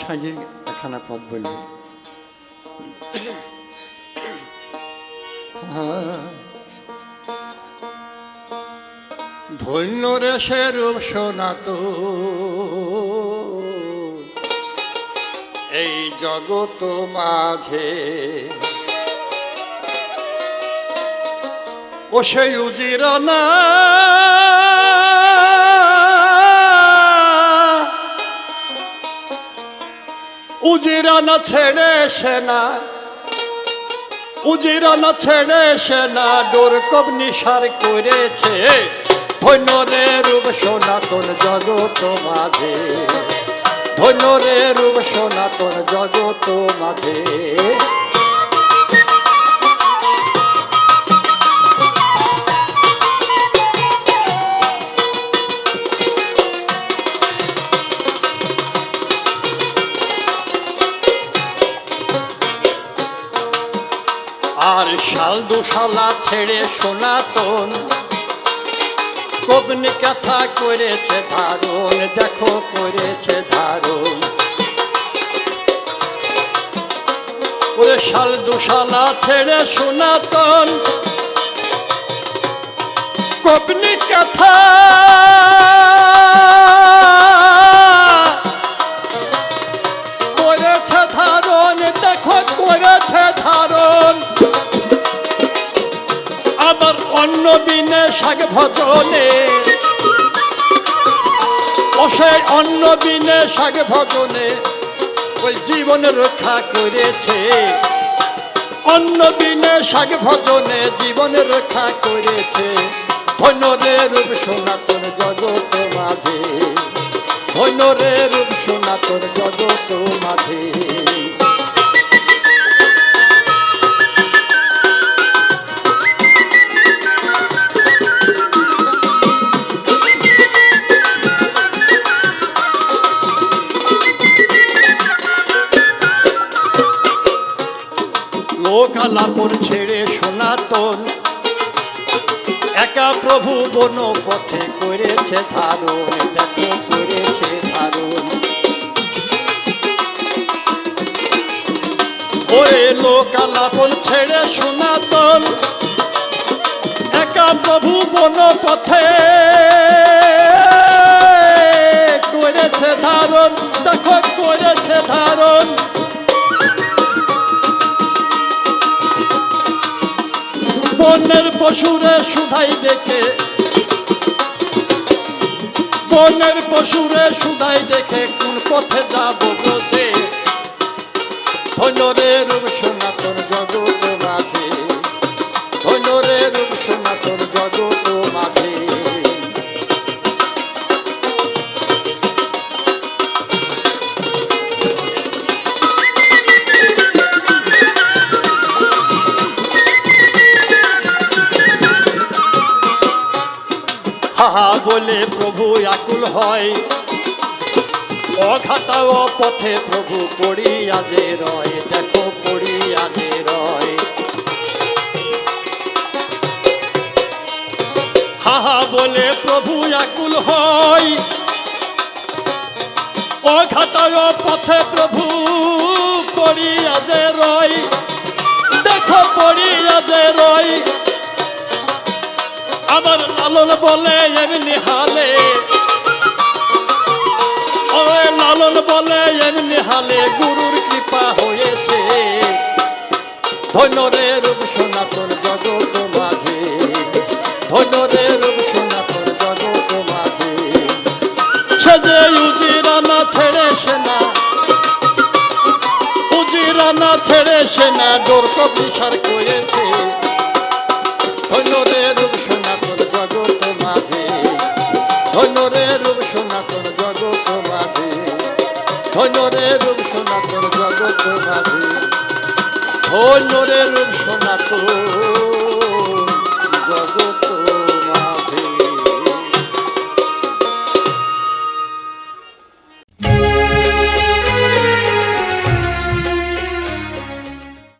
সাজির একখানা পদ বলব ধন্য রে সে রূপ সোনাত এই জগত মাঝে ও সেই উজির না উজিরানা ছেড়ে সেনা, উজিরানা ছেড়ে সেনা, ডোর কব নিশার করেছে। ধন্য রে রূপ সনাতন জগত মাঝে ধন্য রে রূপ সনাতন জগত মাঝে। আর শাল দুশালা ছেড়ে সনাতন। কবনি কথা করেছে ধারণ, দেখো করেছে ধারণ। ওরে শাল দুশালা ছেড়ে সনাতন, কবনি কথা। করেছে ধারণ, দেখো করেছে অন্য বিনে শাক ভজনে অসয় অন্য বিনে শাক ভজনে ওই জীবন রক্ষা করেছে। অন্য বিনে শাক ভজনে জীবন রক্ষা করেছে। ধন্য রে রূপ সনাতন জগত মাঝে। ধন্য রে রূপ সনাতন জগত মাঝে। লোকালাপন ছেড়ে সনাতন। একা প্রভু বন পথে করেছে ধারণ, দেখো করেছে ধারণ। ওরে লোকালাপন ছেড়ে সনাতন, একা প্রভু বন পথে বনের পশুরে শুধাই দেখে। বনের পশুরে শুধাই দেখে, কোন পথে যাব বোঝে ধনরে রূপ সনাতন জগত মাঝে। ধনরে রূপ সনাতন জগত মাঝে। হাহা বলে প্রভু আকুল হয়। অঘাতা ও পথে প্রভু পড়িয়া যে রয়, দেখো পড়িয়া যে রয়। হাহা বলে প্রভু আকুল হয়। অঘাতা ও পথে প্রভু পড়িয়া যে রয়, দেখো পড়িয়া যে রয়। আবার লালন বলে এমনি হালে। ওরে লালন বলে এমনি হালে, গুরুর কৃপা হয়েছে। ধন্য রে রূপ সনাতন জগত মাঝে। ধন্য রে রূপ সনাতন জগত মাঝে। সে যে উজিরানা ছেড়ে সেনা, উজিরানা ছেড়ে সেনা ডোর কবিসার করেছে। রে রূপ সনাতন জগত ও ধন্য রে রূপ